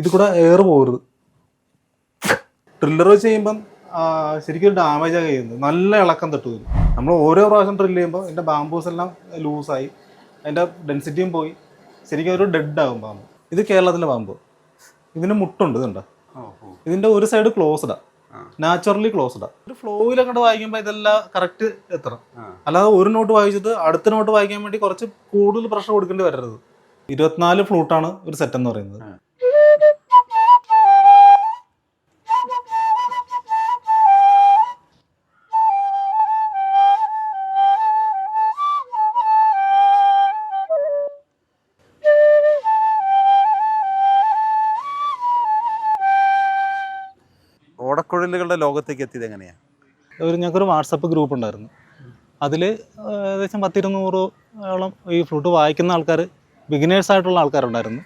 ഇത് കൂടെ എയർ പോകരുത് ഡ്രില്ലർ വെച്ച് ചെയ്യുമ്പം ശരിക്കും ഡാമേജ് ആയി ചെയ്യുന്നത്. നല്ല ഇളക്കം തട്ടു വരും നമ്മൾ ഓരോ പ്രാവശ്യം ഡ്രില്ല് ചെയ്യുമ്പോൾ എന്റെ ബാംബൂസ് എല്ലാം ലൂസായി അതിന്റെ ഡെൻസിറ്റിയും പോയി. ശരിക്കും ഒരു ഡെഡ് ആകും പാമ്പ് ഇത് കേരളത്തിലെ പാമ്പ് ഇതിന് മുട്ടുണ്ട് ഇതുണ്ട് ഇതിന്റെ ഒരു സൈഡ് ക്ലോസ്ഡാ നാച്ചുറലി ക്ലോസ്ഡാ ഒരു ഫ്ലോയിൽ അങ്ങോട്ട് വായിക്കുമ്പോൾ ഇതെല്ലാം കറക്റ്റ് എത്തണം. അല്ലാതെ ഒരു നോട്ട് വായിച്ചിട്ട് അടുത്ത നോട്ട് വായിക്കാൻ വേണ്ടി കുറച്ച് കൂടുതൽ പ്രഷർ കൊടുക്കേണ്ടി വരരുത്. ഇരുപത്തിനാല് ഫ്ലൂട്ടാണ് ഒരു സെറ്റ് എന്ന് പറയുന്നത്. ഓടക്കുഴലുകളുടെ ലോകത്തേക്ക് എത്തിയത് എങ്ങനെയാണ് ഒരു ഞങ്ങൾക്കൊരു വാട്സപ്പ് ഗ്രൂപ്പ് ഉണ്ടായിരുന്നു. അതിൽ ഏകദേശം പത്തിരുന്നൂറോളം ഈ ഫ്ലൂട്ട് വായിക്കുന്ന ആൾക്കാർ ബിഗിനേഴ്സ് ആയിട്ടുള്ള ആൾക്കാരുണ്ടായിരുന്നു.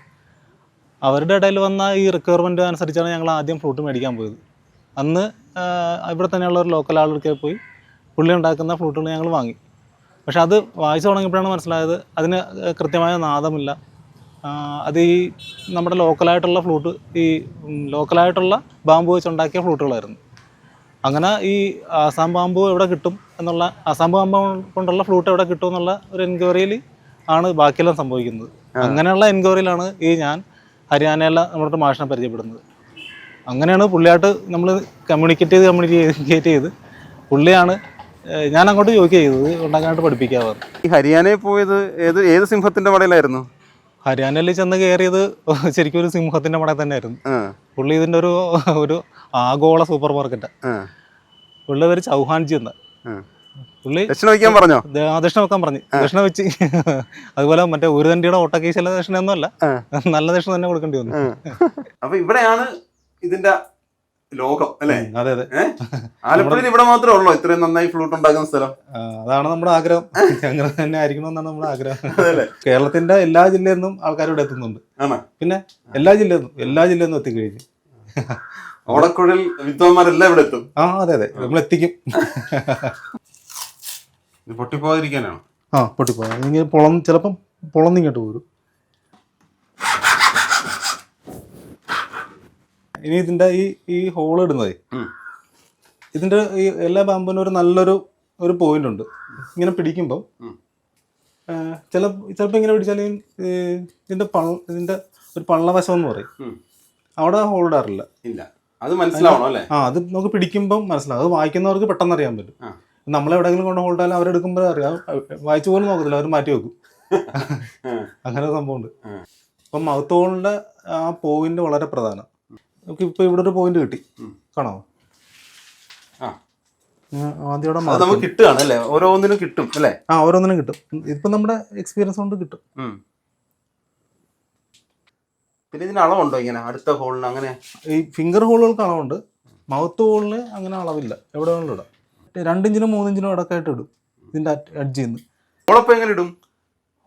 അവരുടെ ഇടയിൽ വന്ന ഈ റിക്വയർമെന്റ് അനുസരിച്ചാണ് ഞങ്ങൾ ആദ്യം ഫ്ലൂട്ട് മേടിക്കാൻ പോയത്. അന്ന് ഇവിടെ തന്നെയുള്ള ഒരു ലോക്കൽ ആളുകൾക്ക് പോയി പുള്ളി ഉണ്ടാക്കുന്ന ഫ്ലൂട്ടുകൾ ഞങ്ങൾ വാങ്ങി. പക്ഷെ അത് വായിച്ചു തുടങ്ങിയപ്പോഴാണ് മനസ്സിലായത് അതിന് കൃത്യമായ നാദമില്ല. അത് ഈ നമ്മുടെ ലോക്കലായിട്ടുള്ള ഫ്ലൂട്ട് ഈ ലോക്കലായിട്ടുള്ള ബാമ്പു വെച്ചുണ്ടാക്കിയ ഫ്ലൂട്ടുകളായിരുന്നു. അങ്ങനെ ഈ ആസാം ബാമ്പു എവിടെ കിട്ടും എന്നുള്ള ആസാം ബാമ്പു കൊണ്ടുള്ള ഫ്ലൂട്ട് എവിടെ കിട്ടും എന്നുള്ള ഒരു എൻക്വയറിയിൽ ആണ് ബാക്കിയെല്ലാം സംഭവിക്കുന്നത്. അങ്ങനെയുള്ള എൻക്വയറിയിലാണ് ഈ ഞാൻ ഹരിയാനയിലെ നമ്മുടെ മാഷിനെ പരിചയപ്പെടുന്നത്. അങ്ങനെയാണ് പുള്ളിയായിട്ട് നമ്മൾ കമ്മ്യൂണിക്കേറ്റ് ചെയ്ത് കമ്മ്യൂണിക്കേറ്റ് ചെയ്ത് പുള്ളിയാണ് ഞാൻ അങ്ങോട്ട് ചോദിക്കുക ചെയ്തത് ഉണ്ടാക്കാനായിട്ട് പഠിപ്പിക്കാറ് ഈ ഹരിയാനയിൽ പോയത് ഏത് ഏത് സിംഹത്തിന്റെ മടയിലായിരുന്നു? ഹരിയാനയിൽ ചെന്ന് കയറിയത് ശരിക്കും ഒരു സിംഹത്തിന്റെ മടയിൽ തന്നെയായിരുന്നു. ആയിരുന്നു പുള്ളി ഇതിന്റെ ഒരു ഒരു ആഗോള സൂപ്പർ മാർക്കറ്റ്. പുള്ളി പേര് ചൗഹാൻജി എന്ന്. പുള്ളി ദക്ഷിണ വയ്ക്കാൻ പറഞ്ഞോ? ദക്ഷിണ വെക്കാൻ പറഞ്ഞു. ദക്ഷിണ വെച്ച് അതുപോലെ മറ്റേ ഒരു തണ്ടിയുടെ ഓട്ടക്കേശിലെ ദക്ഷിണ ഒന്നുമല്ല നല്ല ദക്ഷിണ തന്നെ കൊടുക്കേണ്ടി വന്നു. അപ്പൊ ഇവിടെയാണ് ഇതിന്റെ ലോകം അല്ലേ? അതെ അതെ. ആലപ്പുഴയിൽ ഇവിടെ മാത്രമേ ഉള്ളൂ ഇത്രയും നന്നായി ഫ്ലൂട്ട് ഉണ്ടാക്കുന്ന സ്ഥലം? അതാണ് നമ്മുടെ ആഗ്രഹം. അങ്ങനെ തന്നെ ആയിരിക്കണം എന്നാണ് നമ്മുടെ ആഗ്രഹം. കേരളത്തിന്റെ എല്ലാ ജില്ലയിൽ നിന്നും ആൾക്കാർ ഇവിടെ എത്തുന്നുണ്ട്. പിന്നെ എല്ലാ ജില്ലയിൽ നിന്നും എല്ലാ ജില്ലയിൽ നിന്നും എത്തിക്കഴിഞ്ഞു. ഓടക്കുഴൽ വിദ്വാന്മാരെല്ലാം ഇവിടെ എത്തും. ആ അതെ അതെ. നമ്മൾ എത്തിക്കും. പൊട്ടിപ്പോകാതിരിക്കാനാണ്? ആ പൊട്ടിപ്പോ ഇങ്ങനെ പൊളം ചിലപ്പം പൊളന്നിങ്ങോട്ട് പോരും. ഇനി ഇതിന്റെ ഈ ഈ ഹോൾ ഇടുന്നത്. ഇതിന്റെ ഈ എല്ലാ പാമ്പിനും ഒരു നല്ലൊരു ഒരു പോയിന്റ് ഉണ്ട്. ഇങ്ങനെ പിടിക്കുമ്പോൾ ചില ചിലപ്പോൾ ഇങ്ങനെ പിടിച്ചാൽ ഇതിന്റെ പള്ള ഇതിന്റെ ഒരു പള്ളവശം എന്ന് പറയും. അവിടെ ഹോൾ ഇടാറില്ല. ഇല്ല. അത് മനസ്സിലാവണം അല്ലേ? ആ അത് നമുക്ക് പിടിക്കുമ്പോൾ മനസ്സിലാവും. അത് വായിക്കുന്നവർക്ക് പെട്ടെന്ന് അറിയാൻ പറ്റും. നമ്മൾ എവിടെയെങ്കിലും കൊണ്ട് ആയാലും അവരെടുക്കുമ്പോൾ അറിയാം. വായിച്ചു പോലും നോക്കത്തില്ല. അവർ മാറ്റി വെക്കും. അങ്ങനെ സംഭവമുണ്ട്. അപ്പം മൗത്ത് ഹോളിന്റെ ആ പോയിന്റ് വളരെ പ്രധാനം. നമുക്ക് ഇപ്പൊ ഇവിടെ ഒരു പോയിന്റ് കിട്ടി കാണോ കാണാമോ ആ. ആദ്യം നമുക്ക് കിട്ടുകയാണ് അല്ലേ? ഓരോന്നിനും കിട്ടും അല്ലേ? ആ ഓരോന്നിനും കിട്ടും. ഇപ്പൊ നമ്മുടെ എക്സ്പീരിയൻസ് കൊണ്ട് കിട്ടും. പിന്നെ ഇതിന് അളവുണ്ടോ ഇങ്ങനെ? അടുത്ത ഹോളിന് അങ്ങനെ? ഈ ഫിംഗർ ഹോളുകൾക്ക് അളവുണ്ട്. മൗത്ത് ഹോളിന് അങ്ങനെ അളവില്ല. എവിടെ വേണമെങ്കിലും ഇടാം. രണ്ടിഞ്ചിനും മൂന്നിഞ്ചിനും ഇടക്കായിട്ട് ഇടും. ഇതിന്റെ അഡ്ജ് ചെയ്യുന്നു ഹോളപ്പം എങ്ങനെ ഇടും?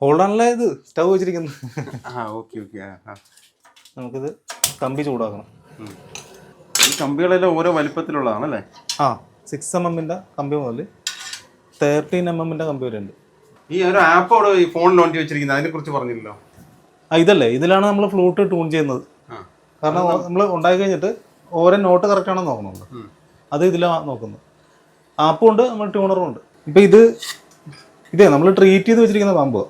ഹോൾഡാണല്ലേ ഇത്. സ്റ്റവ് വെച്ചിരിക്കുന്നത്. ആ ഓക്കെ ഓക്കെ. നമുക്കിത് കമ്പി ചൂടാക്കണം. ഈ കമ്പികളെല്ലാം ഓരോ വലിപ്പത്തിലുള്ളതാണ് അല്ലേ? ആ സിക്സ് എം എമ്മിന്റെ കമ്പി മുതൽ തേർട്ടീൻ എം എമ്മിന്റെ കമ്പി വരെ ഉണ്ട്. ഈ ഒരു ആപ്പ് അവിടെ ഈ ഫോണിൽ ലോഞ്ച് വെച്ചിരിക്കുന്നത് അതിനെ കുറിച്ച് പറഞ്ഞില്ലല്ലോ. ആ ഇതല്ലേ ഇതിലാണ് നമ്മൾ ഫ്ലൂട്ട് ട്യൂൺ ചെയ്യുന്നത്. കാരണം നമ്മൾ ഉണ്ടാക്കി കഴിഞ്ഞിട്ട് ഓരോ നോട്ട് കറക്റ്റ് ആണോ നോക്കണുണ്ട് അത് ഇതിലാണ് നോക്കുന്നത്. ആപ്പും ഉണ്ട് നമ്മൾ ട്യൂണറും ഉണ്ട്. ഇപ്പം ഇത് ഇതേ നമ്മൾ ട്രീറ്റ് ചെയ്ത് വെച്ചിരിക്കുന്ന പാമ്പ്.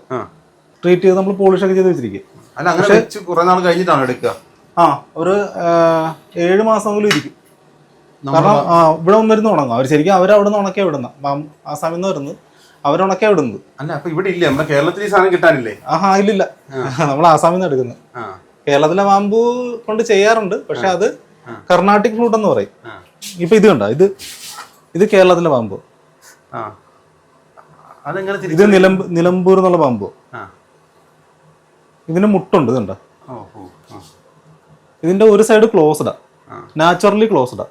ട്രീറ്റ് ചെയ്ത് നമ്മൾ പോളിഷ് ഒക്കെ ചെയ്ത് വെച്ചിരിക്കും. അല്ല അങ്ങനെ കുറെ നാൾ കഴിഞ്ഞിട്ടാണ് എടുക്കുക? ആ ഒരു ഏഴ് മാസമെങ്കിലും ഇരിക്കും. കാരണം ഇവിടെ വന്നിരുന്ന് ഉണങ്ങും. അവർ ശരിക്കും അവർ അവിടെ നിന്ന് ഉണക്കിയാ വിടുന്ന. ആസാമിൽ നിന്ന് വരുന്നത് അവരുണക്കിയാ വിടുന്നത്. അല്ല അപ്പൊ ഇവിടെ ഇല്ല. നമ്മുടെ കേരളത്തിൽ ഈ സാധനം കിട്ടാനില്ലേ? ആഹാ ഇല്ലില്ല. നമ്മൾ ആസാമിൽ നിന്ന് എടുക്കുന്നത് കേരളത്തിലെ ബാമ്പു കൊണ്ട് ചെയ്യാറുണ്ട്. പക്ഷെ അത് കർണാട്ടിക് ഫ്ലൂട്ട് എന്ന് പറയും. ഇപ്പൊ ഇത് കണ്ടോ? ഇത് ഇത് കേരളത്തിലെ ബാമ്പു ഇത് നിലമ്പ് നിലമ്പൂർ എന്നുള്ള ബാമ്പു ഇതിന് മുട്ടുണ്ട് ആ. ഇതിന്റെ ഒരു സൈഡ് ക്ലോസ്ഡാ. നാച്ചുറലി ക്ലോസ്ഡാ.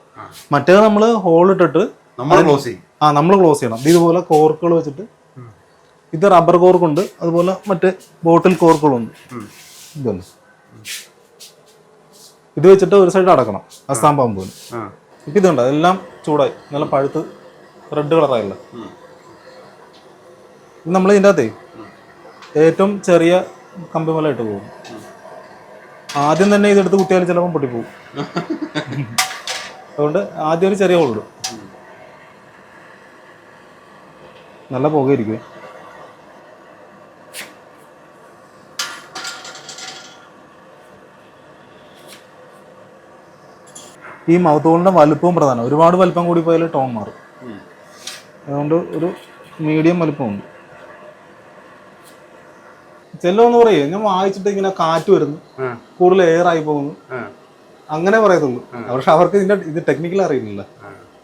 മറ്റേത് നമ്മൾ ഹോൾ ഇട്ടിട്ട് നമ്മൾ ക്ലോസ് ചെയ്യും. ആ നമ്മൾ ക്ലോസ് ചെയ്യണം. ഇത് ഇതുപോലെ കോർക്കുകൾ വെച്ചിട്ട്. ഇത് റബ്ബർ കോർക്കുണ്ട് അതുപോലെ മറ്റേ ബോട്ടിൽ കോർക്കുകളുണ്ട്. ഇതൊന്ന് ഇത് വെച്ചിട്ട് ഒരു സൈഡ് അടക്കണം. അസ്താം പാമ്പൂന് ഇപ്പൊ ഇതുണ്ട്. എല്ലാം ചൂടായി. നല്ല പഴുത്ത് റെഡ് കളറായില്ല നമ്മൾ ഇതിന്റെ അകത്തേ ഏറ്റവും ചെറിയ കമ്പി മല ഇട്ട് പോകും. ആദ്യം തന്നെ ഇതെടുത്ത് കുത്തിയാൽ ചിലപ്പോൾ പൊട്ടിപ്പോവും. അതുകൊണ്ട് ആദ്യം ഒരു ചെറിയ ഹോളിടും നല്ല പുകയിരിക്കും ഈ മൗത്ത് ഹോളിന്റെ വലുപ്പവും പ്രധാനം. ഒരുപാട് വലുപ്പം കൂടി പോയാൽ ടോൺ മാറും. അതുകൊണ്ട് ഒരു മീഡിയം വലുപ്പമുണ്ട്. ചെല്ലോന്ന് പറയേ. ഞാൻ വായിച്ചിട്ട് ഇങ്ങനെ കാറ്റ് വരുന്നു. കൂടുതൽ എയർ ആയി പോകുന്നു. അങ്ങനെ പറയത്തുള്ളൂ പക്ഷെ അവർക്ക് ഇതിന്റെ ഇത് ടെക്നിക്കൽ അറിയില്ല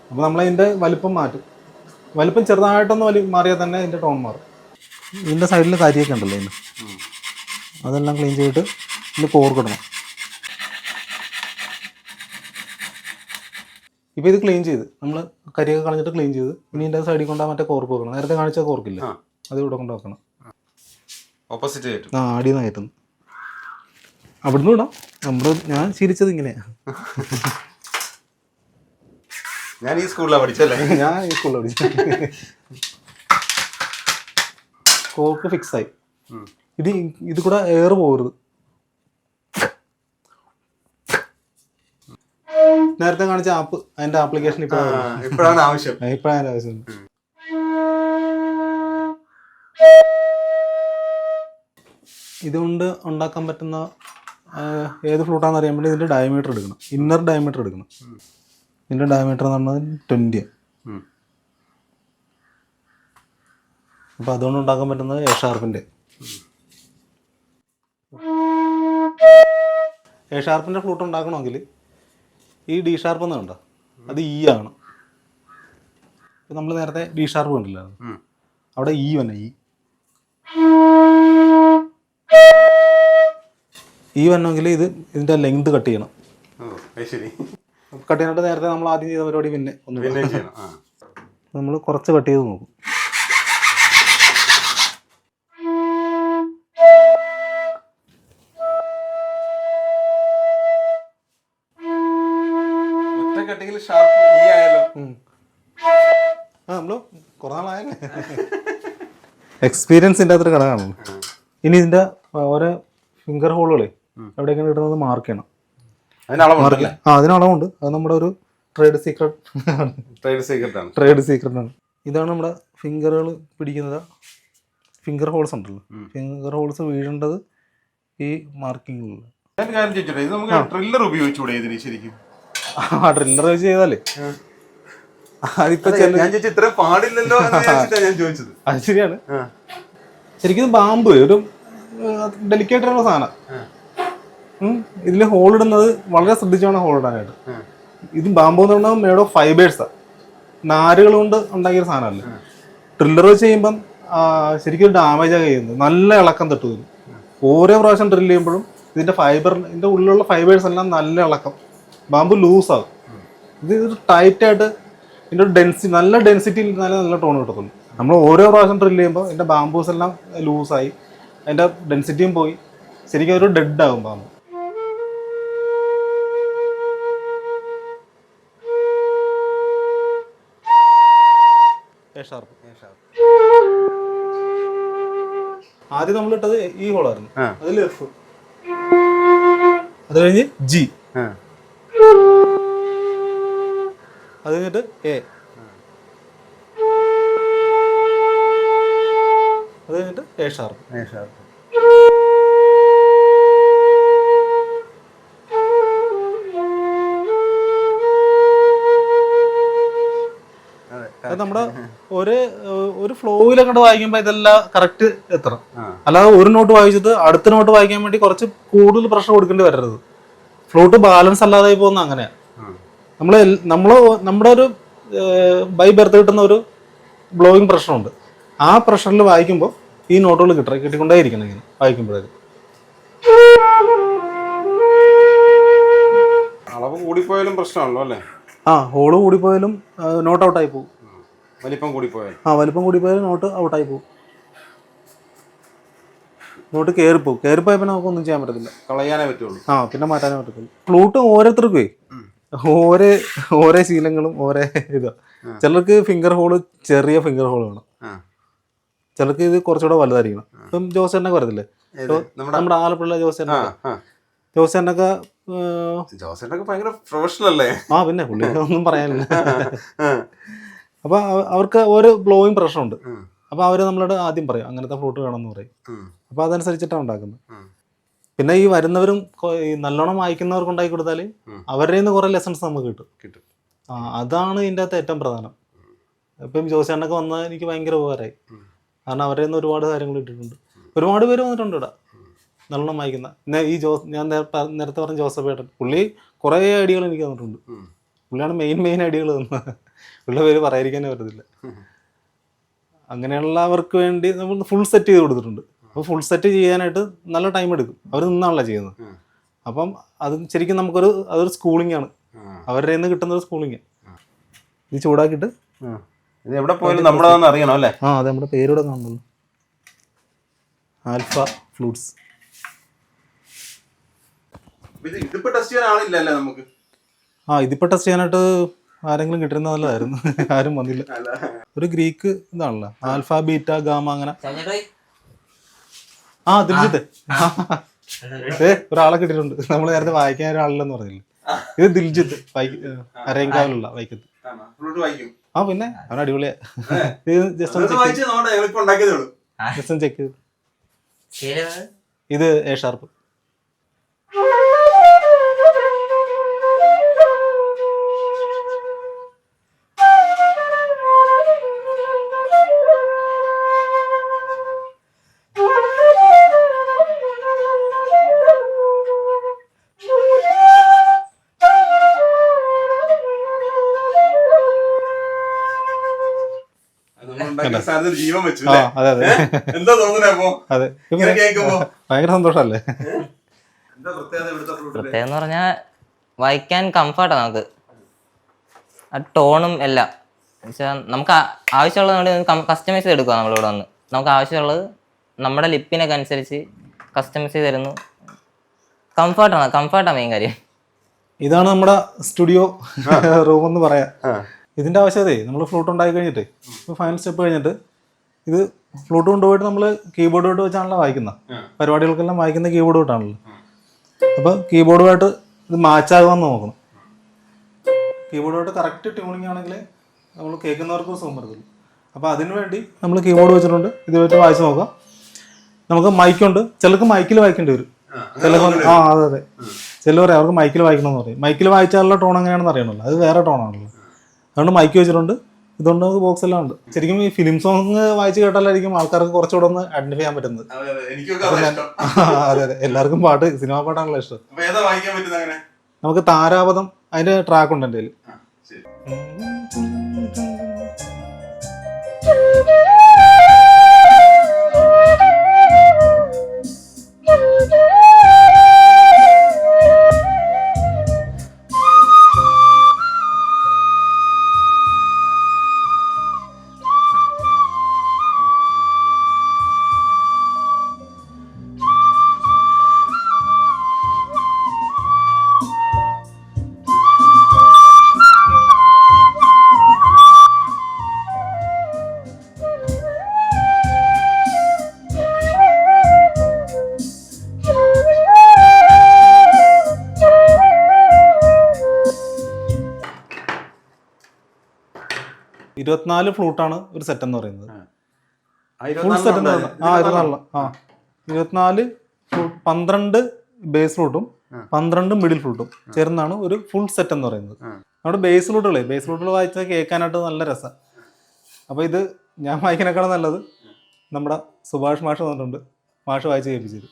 അപ്പൊ നമ്മളതിന്റെ വലിപ്പം മാറ്റും. വലിപ്പം ചെറുതായിട്ടൊന്ന് വലി മാറിയാൽ തന്നെ ഇതിന്റെ ടോൺ മാറും. ഇതിന്റെ സൈഡിൽ കരിയൊക്കെ ഉണ്ടല്ലോ ഇന്ന്. അതെല്ലാം ക്ലീൻ ചെയ്തിട്ട് ഇതിൽ കോർക്കിടണം ഇപ്പൊ ഇത് ക്ലീൻ ചെയ്ത്. നമ്മൾ കരിയൊക്കെ കളഞ്ഞിട്ട് ക്ലീൻ ചെയ്ത്. ഇനി ഇതിന്റെ സൈഡിൽ കൊണ്ടാ മറ്റേ കോർക്ക് വെക്കണം. നേരത്തെ കാണിച്ച കോർക്കില്ല അത് ഇവിടെ കൊണ്ട് വെക്കണം ഓപ്പോസിറ്റ് ആയിട്ട്. ആ അടിയിൽ നിന്ന് കയറ്റുന്നു അവിടുന്ന് വിടാം. നമ്മുടെ ഞാൻ ശീലിച്ചത് ഇങ്ങനെയാ ഞാൻ ഈ സ്കൂളിലാണ് പഠിച്ചല്ലേ ഞാൻ ഈ സ്കൂളിൽ പഠിച്ചു കോക്ക് ഫിക്സ് ആയി ഇത് ഇത് കൂടെ എയർ പോകരുത്. നേരത്തെ കാണിച്ച ആപ്പ് അതിന്റെ ആപ്ലിക്കേഷൻ ഇപ്പൊ ഇപ്പോഴാണ്. ആവശ്യം. ഇപ്പോഴാണ് ആവശ്യം. ഇതുകൊണ്ട് ഉണ്ടാക്കാൻ പറ്റുന്ന ഏത് ഫ്ലൂട്ടാന്ന് അറിയാൻ വേണ്ടി ഇതിന്റെ ഡയമീറ്റർ എടുക്കണം. ഇന്നർ ഡയമീറ്റർ എടുക്കണം. ഇതിന്റെ ഡയമീറ്റർ എന്ന് പറഞ്ഞാൽ ട്വന്റി ഉം. അപ്പൊ അതുകൊണ്ട് ഉണ്ടാക്കാൻ പറ്റുന്നത് എ ഷാർപ്പിന്റെ എ ഷാർപ്പിന്റെ ഫ്ലൂട്ട് ഉണ്ടാക്കണമെങ്കിൽ ഈ ഡി ഷാർപ്പ് എന്ന് കണ്ടോ അത് ഇ ആണ്. നമ്മൾ നേരത്തെ ഡി ഷാർപ്പ് കണ്ടില്ലായിരുന്നു? അവിടെ ഇ വന്നെ ഇ ഈ വരണമെങ്കിൽ ഇത് ഇതിന്റെ ലെങ്ത് കട്ട് ചെയ്യണം. കട്ട് ചെയ്യാനായിട്ട് നേരത്തെ നമ്മൾ ആദ്യം ചെയ്ത പരിപാടി പിന്നെ ഒന്ന് നമ്മൾ കുറച്ച് കട്ട് ചെയ്ത് നോക്കും. എക്സ്പീരിയൻസിന്റെ അത്ര ഘടകമാണ് ഇനി ഇതിന്റെ ഓരോ ഫിംഗർ ഹോളുകളെ എവിടെയൊക്കെയാണ് കിട്ടുന്നത് മാർക്ക് ചെയ്യണം. അളവുണ്ടല്ലേ ആ അതിന് അളവുണ്ട്. അത് നമ്മുടെ ഒരു ട്രേഡ് സീക്രട്ട് ട്രേഡ് സീക്രട്ട് ആണ്. ട്രേഡ് സീക്രട്ട് ആണ്. ഇതാണ് നമ്മുടെ ഫിംഗറുകൾ പിടിക്കുന്നത്. ഫിംഗർ ഹോൾസ് ഉണ്ടല്ലോ. ഫിംഗർ ഹോൾസ് വീഴേണ്ടത് ഈ മാർക്കിങ്ങിലുള്ള ഞാൻ കാര്യം ചോദിച്ചോട്ടെ ഇത് നമുക്ക് ട്രില്ലർ ഉപയോഗിച്ചൂടെ ഇതിന് ശരിക്കും? ആ ഡ്രില്ലർ വെച്ച് ചെയ്താലേ. അതിപ്പോ ഞാൻ ചോദിച്ചു ഇത്രയും പാടില്ലല്ലോ ഞാൻ ചോദിച്ചത്. അത് ശരിയാണ്. ശരിക്കും ബാമ്പ് ഒരു ഡെലിക്കേറ്റ് ആയിട്ടുള്ള സാധനം. ഉം. ഇതിൽ ഹോൾ ഇടുന്നത് വളരെ ശ്രദ്ധിച്ചാണ് ഹോൾ ഇടാനായിട്ട്. ഇത് ബാമ്പു എന്ന് പറഞ്ഞാൽ മേഡ് ഓഫ് ഫൈബേഴ്സ് നാരുകൾ കൊണ്ട് ഉണ്ടാക്കിയ സാധനമല്ല? ഡ്രില്ലർ വെച്ച് ചെയ്യുമ്പം ശരിക്കും ഡാമേജ് ആണ് ചെയ്യുന്നത്. നല്ല ഇളക്കം തട്ടു ഇതിന്. ഓരോ പ്രാവശ്യം ഡ്രില്ല് ചെയ്യുമ്പോഴും ഇതിന്റെ ഫൈബർ ഇതിന്റെ ഉള്ളിലുള്ള ഫൈബേഴ്സ് എല്ലാം നല്ല ഇളക്കം. ബാമ്പു ലൂസ് ആകും ഇത് ഇത് ടൈറ്റായിട്ട് ഇതിന്റെ ഡെൻസിറ്റി നല്ല ഡെൻസിറ്റി നല്ല നല്ല ടോൺ കിട്ടത്തുള്ളൂ. നമ്മൾ ഓരോ പ്രാവശ്യം ഡ്രില്ല് ചെയ്യുമ്പോൾ ഇതിന്റെ ബാമ്പൂസ് എല്ലാം ലൂസായി അതിന്റെ ഡെൻസിറ്റിയും പോയി. ശരിക്കും ഒരു ഡെഡ് ആകും ബാമ്പു ആദ്യം നമ്മൾ ഇട്ടത് ഈ ഹോളായിരുന്നു. ആയിരുന്നു അതിൽ എഫ് അത് കഴിഞ്ഞ് ജി ആ. അത് കഴിഞ്ഞിട്ട് എ അത് കഴിഞ്ഞിട്ട് എ ഷാർപ്പ്. A sharp. അതെ, നമ്മുടെ ഒരു ഒരു ഫ്ലോയിൽ കണ്ട് വായിക്കുമ്പോൾ ഇതെല്ലാം കറക്റ്റ് എത്തണം. അല്ലാതെ ഒരു നോട്ട് വായിച്ചിട്ട് അടുത്ത നോട്ട് വായിക്കാൻ വേണ്ടി കുറച്ച് കൂടുതൽ പ്രഷർ കൊടുക്കേണ്ടി വരരുത്. ഫ്ലോട്ട് ബാലൻസ് അല്ലാതെ പോകുന്ന അങ്ങനെയാണ്. നമ്മൾ നമ്മൾ നമ്മുടെ ഒരു ബൈ ബെർത്ത് കിട്ടുന്ന ഒരു ബ്ലോയിങ് പ്രഷറുണ്ട് ആ പ്രഷറിൽ വായിക്കുമ്പോൾ ഈ നോട്ടുകൾ കിട്ട കിട്ടിക്കൊണ്ടേയിരിക്കണം ഇങ്ങനെ വായിക്കുമ്പോഴേക്കും. അളവ് കൂടിപ്പോയാലും പ്രശ്നമാണല്ലോ അല്ലേ? ആ ഹോൾ കൂടിപ്പോയാലും നോട്ട് ഔട്ടായി പോകും. വലിപ്പം കൂടിപ്പോയാലും ആ വലിപ്പം കൂടിപ്പോയാലും നോട്ട് ഔട്ടായി പോകും നോട്ട് കയറിപ്പോ കയറിപ്പോയാൽ പിന്നെ നമുക്കൊന്നും ചെയ്യാൻ പറ്റത്തില്ല. കളയാനേ പറ്റുള്ളൂ. ആ പിന്നെ മാറ്റാനേ പറ്റത്തില്ല. ഫ്ലൂട്ട് ഓരോരുത്തർക്കേ ഓരോ ഓരോ ശീലങ്ങളും ഓരോ ഇതാ. ചിലർക്ക് ഫിംഗർ ഹോൾ ചെറിയ ഫിംഗർ ഹോൾ വേണം. ചിലർക്ക് ഇത് കുറച്ചുകൂടെ വലുതായിരിക്കണം. ഇപ്പം പറയത്തില്ലേ ഏത്? നമ്മുടെ ആലപ്പുഴ ആ. ജോസേനൊക്കെ ജോസേട്ടൊക്കെ ഭയങ്കര പ്രൊഫഷണൽ അല്ലേ? ആ പിന്നെ പുള്ളി ഒന്നും പറയാനില്ല. അപ്പോൾ അവർക്ക് ഒരു ബ്ലോയിങ് പ്രഷറുണ്ട് ഉണ്ട്. അപ്പോൾ അവർ നമ്മളോട് ആദ്യം പറയും അങ്ങനത്തെ ഫ്രൂട്ട് വേണമെന്ന് പറയും. അപ്പൊ അപ്പോൾ അതനുസരിച്ചിട്ടാണ് ഉണ്ടാക്കുന്നത്. പിന്നെ ഈ വരുന്നവരും ഈ നല്ലോണം വായിക്കുന്നവർക്ക് ഉണ്ടാക്കി കൊടുത്താൽ അവരുടെ നിന്ന് കുറേ ലെസൺസ് നമുക്ക് കിട്ടും. കിട്ടും. ആ അതാണ് ഇതിന്റെ അകത്ത് ഏറ്റവും പ്രധാനം. ഇപ്പം ജോസിയാണ്ടൊക്കെ വന്നാൽ എനിക്ക് ഭയങ്കര ഉപകാരമായി. കാരണം അവരുടെ നിന്ന് ഒരുപാട് കാര്യങ്ങൾ ഇട്ടിട്ടുണ്ട് ഒരുപാട് പേര് വന്നിട്ടുണ്ട് ഇവിടെ. നല്ലോണം വായിക്കുന്ന. ഈ ജോസ് ഞാൻ നേരത്തെ പറഞ്ഞ ജോസഫ് ഏട്ടൻ പുള്ളി കുറേ ഐഡിയകൾ എനിക്ക് തന്നിട്ടുണ്ട്. പുള്ളിയാണ് മെയിൻ മെയിൻ ഐഡിയകൾ തന്നത്. പുള്ളിയുടെ പേര് പറയാതിരിക്കാനേ പറ്റത്തില്ല. അങ്ങനെയുള്ളവർക്ക് വേണ്ടി നമ്മൾ ഫുൾ സെറ്റ് ചെയ്ത് കൊടുത്തിട്ടുണ്ട്. അപ്പോൾ ഫുൾ സെറ്റ് ചെയ്യാനായിട്ട് നല്ല ടൈം എടുക്കും. അവർ നിന്നാണല്ലോ ചെയ്യുന്നത്. അപ്പം അത് ശരിക്കും നമുക്കൊരു അതൊരു സ്കൂളിംഗ് ആണ്. അവരുടെ നിന്ന് കിട്ടുന്ന ഒരു സ്കൂളിംഗ് ഇത് ചൂടാക്കിയിട്ട് എവിടെ പോയാലും അറിയണം അല്ലേ? ആ അതെ നമ്മുടെ പേരൂടെ കാണുന്നുള്ളൂ. Alpha Flutes. ഇത് ഇതിപ്പോ ടെസ്റ്റ് ചെയ്യാൻ ആളില്ലല്ലേ നമുക്ക്? ആ ഇതിപ്പോ ടെസ്റ്റ് ചെയ്യാനായിട്ട് ആരെങ്കിലും കിട്ടുന്ന നല്ലതായിരുന്നു. ആരും വന്നില്ല. അല്ല ഒരു ഗ്രീക്ക് ഇതാണല്ലോ. ആൽഫ ബീറ്റ ഗാമ അങ്ങനെ. ആ ദിൽജിത്ത്. ഏ ഒരാളെ കിട്ടിയിട്ടുണ്ട്. നമ്മൾ നേരത്തെ വായിക്കാൻ ഒരാളില്ലെന്ന് പറഞ്ഞില്ല? ഇത് ദിൽജിത്ത്. അരയങ്കാവിലുള്ള വൈക്കത്ത്. ആ പിന്നെ അവൻ അടിപൊളിയാ. ഇത് ജസ്റ്റ് ഒന്ന് ചെക്ക് ജസ്റ്റ് ചെയ്ത്. ഇത് എ ഷാർപ്പ് ജീവൻ വെച്ചു അതെ അതെ. എന്താ തോന്നുന്നേ അപ്പൊ? അതെ. ഭയങ്കര സന്തോഷല്ലേ എന്താ പ്രത്യേകത എന്ന് പറഞ്ഞാൽ വായിക്കാൻ കംഫർട്ടാ നമുക്ക്. ആ ടോണും എല്ലാം. എന്നുവെച്ചാൽ നമുക്ക് ആവശ്യമുള്ളത് കസ്റ്റമൈസ് ചെയ്ത് എടുക്കുക നമ്മളിവിടെ വന്ന്. നമുക്ക് ആവശ്യമുള്ളത് നമ്മുടെ ലിപ്പിനൊക്കെ അനുസരിച്ച് കസ്റ്റമൈസ് ചെയ്ത് തരുന്നു. കംഫർട്ടാണ് കംഫർട്ടാണ് മെയിൻ കാര്യം. ഇതാണ് നമ്മുടെ സ്റ്റുഡിയോ റൂം എന്ന് പറയാം. ആ. ഇതിന്റെ ആവശ്യതേ നമ്മൾ ഫ്ലൂട്ട് ഉണ്ടായി കഴിഞ്ഞിട്ട് ഇപ്പോൾ ഫൈനൽ സ്റ്റെപ്പ് കഴിഞ്ഞിട്ട് ഇത് ഫ്ലൂട്ട് കൊണ്ടുപോയിട്ട് നമ്മൾ കീബോർഡ് തൊട്ട് വെച്ചാണല്ലോ വായിക്കുന്നത്. പരിപാടികൾക്കെല്ലാം വായിക്കുന്ന കീബോർഡ് തൊട്ടാണല്ലോ അപ്പോൾ കീബോർഡുമായിട്ട് ഇത് മാച്ചാകുമെന്ന് നോക്കണം. കീബോർഡുമായിട്ട് കറക്റ്റ് ട്യൂണിങ് ആണെങ്കിൽ നമ്മൾ കേൾക്കുന്നവർക്ക് സുഖം അപ്പോൾ അതിന് വേണ്ടി നമ്മൾ കീബോർഡ് വെച്ചിട്ടുണ്ട്. ഇത് വെച്ച് വായിച്ച് നോക്കാം. നമുക്ക് മൈക്കുണ്ട് ചിലർക്ക് മൈക്കിൽ വായിക്കേണ്ടി വരും. ചിലർക്ക് ആ അതെ അതെ. ചിലർ അവർക്ക് മൈക്കിൽ വായിക്കണമെന്ന് പറയും. മൈക്കിൽ വായിച്ചാലുള്ള ടോൺ എങ്ങനെയാണെന്ന് അറിയണമല്ലോ. അത് വേറെ ടോണാണല്ലോ അതുകൊണ്ട് മൈക്ക് വെച്ചിട്ടുണ്ട്. ഇതുകൊണ്ട് നമുക്ക് ബോക്സ് എല്ലാം ഉണ്ട്. ശരിക്കും ഈ ഫിലിം സോങ് വായിച്ച് കേട്ടാലായിരിക്കും ആൾക്കാർക്ക് കുറച്ചുകൂടെ ഒന്ന് ഐഡന്റിഫൈ ചെയ്യാൻ പറ്റുന്നത്. അതെ, അതെ. എനിക്കൊക്കെ അതാ ഇഷ്ടം. അതെ അതെ. എല്ലാവർക്കും പാട്ട് സിനിമാ പാട്ടാണല്ലോ ഇഷ്ടം. നമുക്ക് താരാപഥം അതിന്റെ ട്രാക്ക് ഉണ്ട് എന്റെ ഇരുപത്തിനാല് ഫ്ലൂട്ടാണ് ഒരു സെറ്റ് എന്ന് പറയുന്നത്. ഫുൾ സെറ്റ് എന്ന് പറയുന്നത് ആ ഇരുപത്തിനാല് ആ. ഇരുപത്തിനാല് ഫ്ലൂട്ട് പന്ത്രണ്ട് ബേസ് ഫ്ലൂട്ടും പന്ത്രണ്ട് മിഡിൽ ഫ്ലൂട്ടും ചേർന്നാണ് ഒരു ഫുൾ സെറ്റ് എന്ന് പറയുന്നത്. നമ്മുടെ ബേസ് ഫ്ലൂട്ടുകളെ ബേസ് ഫ്ലൂട്ടുകൾ വായിച്ചാൽ കേൾക്കാനായിട്ട് നല്ല രസം. അപ്പോൾ ഇത് ഞാൻ വായിക്കാനേക്കാളും നല്ലത് നമ്മുടെ സുഭാഷ് മാഷ് വന്നിട്ടുണ്ട്. മാഷ് വായിച്ച് കേൾപ്പിച്ചത്.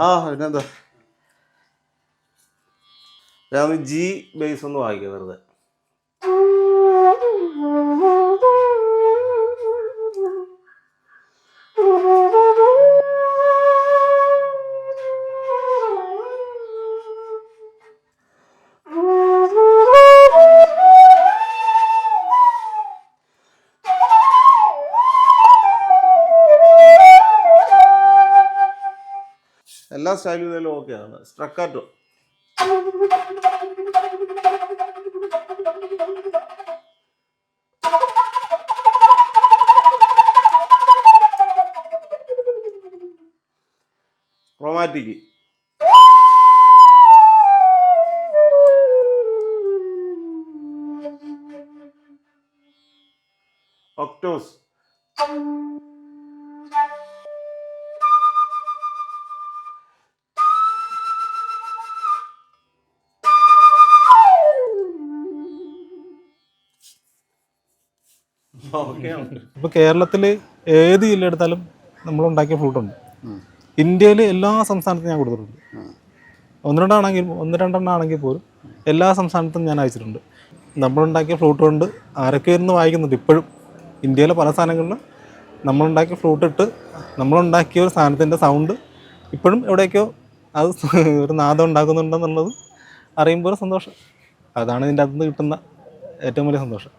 ആ പിന്നെന്താ? ഞാൻ ജി ബേസ് ഒന്ന് വായിക്കാം വെറുതെ. എല്ലാ സ്റ്റൈലും ഇതിലും ഓക്കെയാണ് സ്ട്രക്കാറ്റോ ക്രോമാറ്റിക് ഒക്ടോസ് ഇപ്പോൾ കേരളത്തിൽ ഏത് ജില്ല എടുത്താലും നമ്മൾ ഉണ്ടാക്കിയ ഫ്ലൂട്ടുണ്ട് ഇന്ത്യയിൽ എല്ലാ സംസ്ഥാനത്തും ഞാൻ കൊടുത്തിട്ടുണ്ട്. ഒന്ന് രണ്ടാണെങ്കിൽ ഒന്ന് രണ്ടെണ്ണം ആണെങ്കിൽ പോലും എല്ലാ സംസ്ഥാനത്തും ഞാൻ അയച്ചിട്ടുണ്ട്. നമ്മളുണ്ടാക്കിയ ഫ്ലൂട്ട് കൊണ്ട് ആരൊക്കെ ഇരുന്ന് വായിക്കുന്നുണ്ട് ഇപ്പോഴും. ഇന്ത്യയിലെ പല സ്ഥലങ്ങളിലും നമ്മളുണ്ടാക്കിയ ഫ്ലൂട്ട് ഇട്ട് നമ്മളുണ്ടാക്കിയ ഒരു സാധനത്തിന്റെ സൗണ്ട് ഇപ്പോഴും എവിടേക്കോ അത് ഒരു നാദം ഉണ്ടാക്കുന്നുണ്ടെന്നുള്ളത് അറിയുമ്പോൾ സന്തോഷം. അതാണ് ഇതിന്റെ അകത്തുനിന്ന് കിട്ടുന്ന ഏറ്റവും വലിയ സന്തോഷം.